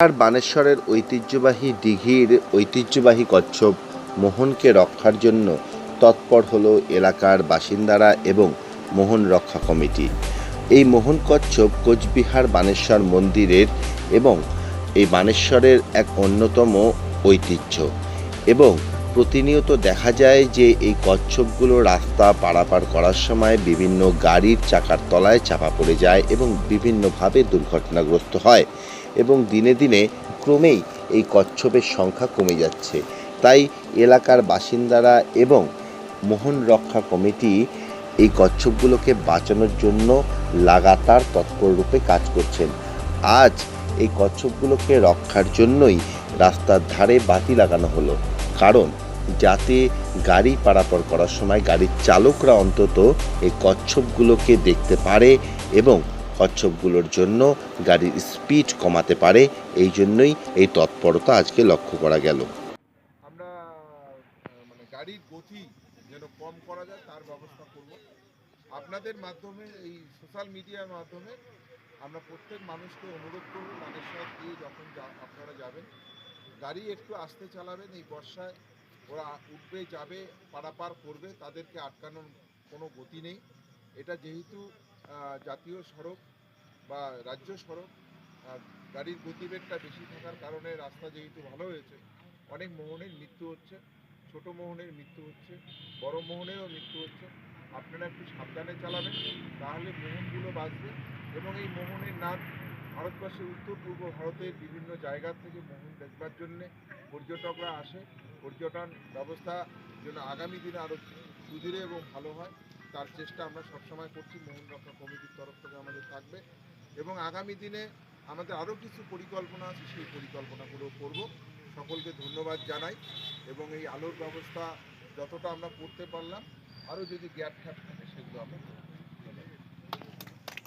আর বানেশ্বরের ঐতিহ্যবাহী দিঘির ঐতিহ্যবাহী কচ্ছপ মোহনকে রক্ষার জন্য তৎপর হলো এলাকার বাসিন্দারা এবং মোহন রক্ষা কমিটি। এই মোহন কচ্ছপ কোচবিহার বানেশ্বর মন্দিরের এবং এই বানেশ্বরের এক অন্যতম ঐতিহ্য এবং প্রতিনিয়ত দেখা যায় যে এই কচ্ছপগুলো রাস্তা পারাপার করার সময় বিভিন্ন গাড়ির চাকার তলায় চাপা পড়ে যায় এবং বিভিন্নভাবে দুর্ঘটনাগ্রস্ত হয় এবং দিনে দিনে ক্রমেই এই কচ্ছপের সংখ্যা কমে যাচ্ছে। তাই এলাকার বাসিন্দারা এবং মোহন রক্ষা কমিটি এই কচ্ছপগুলোকে বাঁচানোর জন্য লাগাতার তৎপররূপে কাজ করছেন। আজ এই কচ্ছপগুলোকে রক্ষার জন্যই রাস্তার ধারে বাতি লাগানো হলো। কারণ যাতে গাড়ি পারাপার করার সময় গাড়ির চালকরা অন্তত এই কচ্ছপগুলোকে দেখতে পারে এবং কচ্ছপগুলোর জন্য গাড়ির স্পিড কমাতে পারে। এই জন্যই এই তৎপরতা আজকে লক্ষ্য করা গেল। আমরা মানে গাড়ির যেন কম করা যায় তার ব্যবস্থা আপনাদের মাধ্যমে, এই সোশ্যাল মিডিয়ার মাধ্যমে আমরা প্রত্যেক মানুষকে অনুরোধ করব দিয়ে যখন আপনারা যাবেন, গাড়ি একটু আস্তে চালাবেন, এই বর্ষায় ওরা উঠবে, যাবে, পারাপার করবে, তাদেরকে আটকানোর কোনো গতি নেই। এটা যেহেতু জাতীয় সড়ক বা রাজ্য সড়ক গাড়ির গতিবেগটা বেশি থাকার কারণে রাস্তা যেহেতু ভালো হয়েছে, অনেক মোহনের মৃত্যু হচ্ছে, ছোট মোহনের মৃত্যু হচ্ছে, বড় মোহনেরও মৃত্যু হচ্ছে। আপনারা একটু সাবধানে চালাবেন, তাহলে মোহনগুলো বাঁচবে এবং এই মোহনের নাম ভারতবর্ষের উত্তর পূর্ব ভারতের বিভিন্ন জায়গা থেকে মোহন দেখবার জন্যে পর্যটকরা আসে। পর্যটন ব্যবস্থা যেন আগামী দিনে আরও সুদূরে এবং ভালো হয়, তার চেষ্টা আমরা সবসময় করছি, মোহন রক্ষা কমিটির তরফ থেকে আমাদের থাকবে এবং আগামী দিনে আমাদের আরও কিছু পরিকল্পনা আছে, সেই পরিকল্পনাগুলো করব সকলকে ধন্যবাদ জানাই এবং এই আলোর ব্যবস্থা যতটা আমরা করতে পারলাম আরও যদি গ্যাপ খ্যাপ থাকে, সেগুলো আমরা।